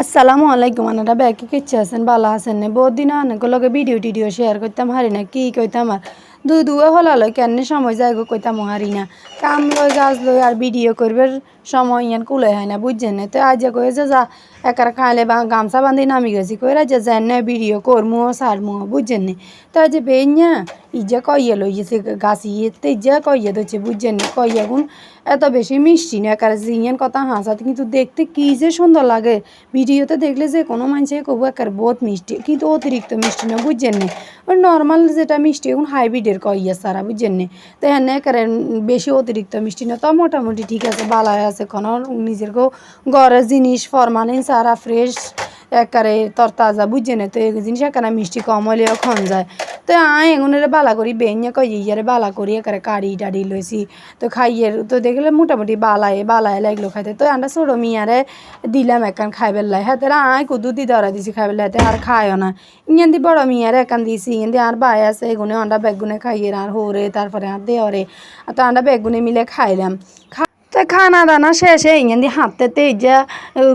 আসসালামু আলাইকুম, আনারা ব্যাকে কিচ্ছে আছেন, ভালো আছেন না? বহুত দিন অনেক লগে ভিডিও টিডিও শেয়ার করতাম, হারি না, কি কইতাম আর? দুই দুয়ে হলা লয় কেন সময় যায় গো কইতাম হারি না। কাম লই গাছ লই আর ভিডিও করবার সময় ইয়ান কুলে হয় না, বুঝছেন না? তো আজ কয়ে যে যা একার খাইলে বা গামছা বান্ধি নামি গেছি কই রাজা যান ভিডিও করমু সারমু বুঝছেন না? তো আজ বেইয়া ইজা কইয়ে লই গেছে এতে ইজা কইয়ে দিচ্ছে বুঝছেন কইয়া গুণ এত বেশি মিষ্টি না একার জিয়ান কথা হাসাতে কিন্তু দেখতে কি যে সুন্দর লাগে ভিডিওতে দেখলে যে কোনো মানুষে কবু একার বহুত মিষ্টি কিন্তু অতিরিক্ত মিষ্টি না বুঝছেন না ওই নর্মাল যেটা মিষ্টি এখন হাইব্রিডের কইয়া সারা বুঝছেন না তো হ্যাঁ একারে বেশি অতিরিক্ত মিষ্টি না তো মোটামুটি ঠিক আছে বালায় আছে কোনো নিজের ঘরের জিনিস ফরমালিন সারা ফ্রেশ একারে তরতাজা বুঝছে না তো এই জিনিস একারে মিষ্টি কম হলেও খন যায় তো আয়, এগুনের বালা করি বেঞ্জা কই ইয়ারে বালা করি, একারে কাড়ি টাড়ি লইছি। তো খাইয়ের, তো দেখলে মোটামুটি বালায় বালায় লাগল খাইতে। তো আমরা ছোটো মিয়ারে দিলাম একান খাইবার লাই। হাতে আয়, কুদু দি ধরা দিছি খাইবার লাইতে আর খায়ও না। ইয়েন দি বড় মিয়ারে একান দিছি ইয়েন দি আর বাই আছে, এগুনে আন্ডা বেগুনে খাইয়ে আর হোরে, তারপরে আর দেওয়ারে তো আন্ডা বেগুনে মিলে খাইলাম। তো খানা দানা শেষে ইঙ্গেন দি হাততে যা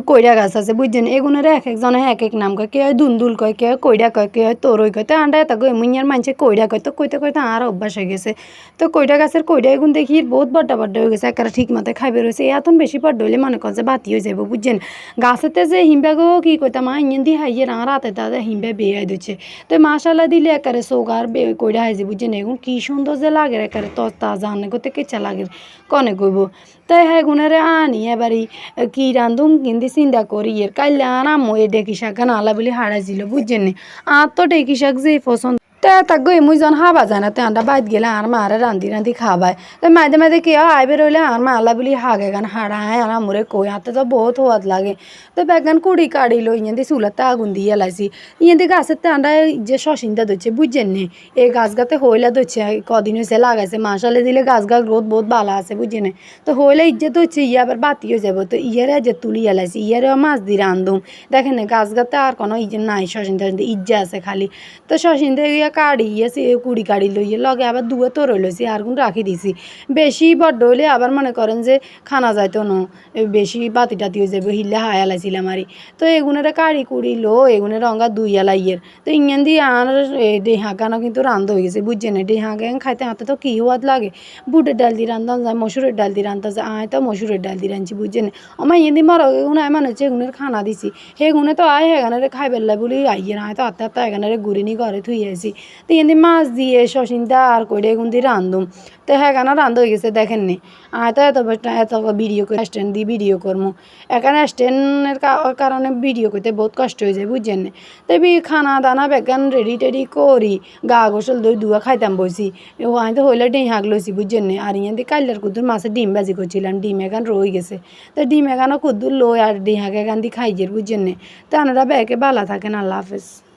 কইরা গাছ আছে, বুঝছেন? এগুনের এক একজনে এক এক নাম কয় কে হয় দুন্দুল কয় কে হয় কইরা কয় কে হয় তরই কয়। তো আন্ডা এটা কই মুইয়ার মানুষে কইরা কয়, তো কইতে কইতে আর অভ্যাস হয়ে গেছে। তো কইরা গাছের কইরা এগুন দেখি বহুত বড্ডা বড্ডা হয়ে গেছে একারা ঠিক মতো খাইবে রয়েছে। এতন বেশি বড্ড হইলে মনে করছে বাতি হয়ে যাব বুঝছেন? গাছেতে যে হিমবাগো কি কইতাম মা ইঞ্জেন দি হাইয়ে আর রাতে তাতে হিমবে বেয়ে দিচ্ছে। তো মাসালা দিলে একারে সোগার কইরা হাইছে, বুঝছেন? এগুন কি সুন্দর যে লাগে একারে তস্তা জানে করতে কেচা লাগে কনে কইব? তাই হ্যাঁ গুণারে আনি এবারই কি রান্ধুম কিন্তু চিন্তা করি এর কাইলে আনাম এ ডেকি শাক আলা বলে হারাইছিল বুঝছেন আর তো ডেকি শাক যে পছন্দ তে তাক গই মুই জন হাবা যায় না তে আন্ডা বাইত গেলে আর মা মারে রান্ধি রান্ধি খাবাই তো মাঝে মাঝে কি আইবে রইলে আর মা আলা বলি হাগে গান হাড়ায়, আর আমরে কই, হাতে তো বহুত হওয়াত লাগে। তো বেগান কুড়ি কাড়ি লো ইয়েন্দি চুলাতে আগুন দিয়ে লাইছি। ইয়েন্দি গাছের তে আন্ডা যে সসিন্দা দচ্ছে বুঝছেন নি? এই গাছ গাতে হইলা দচ্ছে কদিন হয়েছে লাগাইছে মাসালে দিলে গাছ গা গ্রোথ বহুত ভালো আছে, বুঝছেন তো হইলে ইজ্জে দচ্ছে ইয়ে আবার বাতি হয়ে যাব তো ইয়ারে যে তুলি এলাইছি ইয়ারে মাছ দিয়ে রান্ধুম। দেখেন গাছ গাতে আর কোনো ইজে নাই সসিন্দা ইজ্জে আছে খালি। তো ইয়া কাড়ি সে কুড়ি কাড়ি লইয়ে লগে আবার দুয়ে তোর লইছি, আর গুণ রাখি দিছি। বেশি বড্ড হইলে আবার মনে করেন যে খানা যাইতো ন বেশি বাতি টাতি হয়ে যাবে হিলে হায়া লাইছিলাম আরি। তো এগুনের কাড়ি কুড়ি লো, এগুনের রঙা দুই লাইয়ের তো ইঙ্গেন দিয়ে আর ডেহা গানো কিন্তু রান্ধ হয়ে গেছে বুঝছে বুঝছেন ডেহা গান খাইতে হাতে তো কী হওয়াত লাগে? বুটের ডাল দিয়ে রান্ধা যায়, মসুরের ডাল দিয়ে রান্ধা যায়, আয় তো মসুরের ডাল দিয়ে রাঁধছি, বুঝছেন? আমার দিয়ে মারো আয় এমন হচ্ছে এগুনের খানা দিছি। সেগুনে তো আয় হেগানারে খাইবার লাই বলি আইয়ে, আয় তো আত্মা আত্মা এগানারে ঘুরিনি ঘরে থুই আসি তো এনে মাছ দিয়ে সসিন্দা আর কইরে এগুন দিয়ে রান্ধুম তো হ্যাঁ কেন রান্ধ হয়ে গেছে দেখেননি আয় তো এত এত ভিডিও করে স্ট্যান্ড দিয়ে ভিডিও করব এখানে স্ট্যান্ডের কারণে ভিডিও করতে বহুত কষ্ট হয়ে যায়, বুঝছেন তো বি খানা দানা বেগান রেডি টেডি করি, গা গোসল দই দুয়া খাইতাম বসি আমি তো হইলে ডিম হাঁক লইছি, বুঝছেন আর ইয়ান দিয়ে কাইলার কুদ্দুর মাছের ডিম বাজি করছিলাম, ডিম এখান রয়ে গেছে। তো ডিম এখানও কুদ্দুর লই আর ডিম হাঁক এখান দিয়ে খাইজের বুঝছেন তো আনারা ব্যাগে বালা থাকেন আল্লাহ হাফেজ।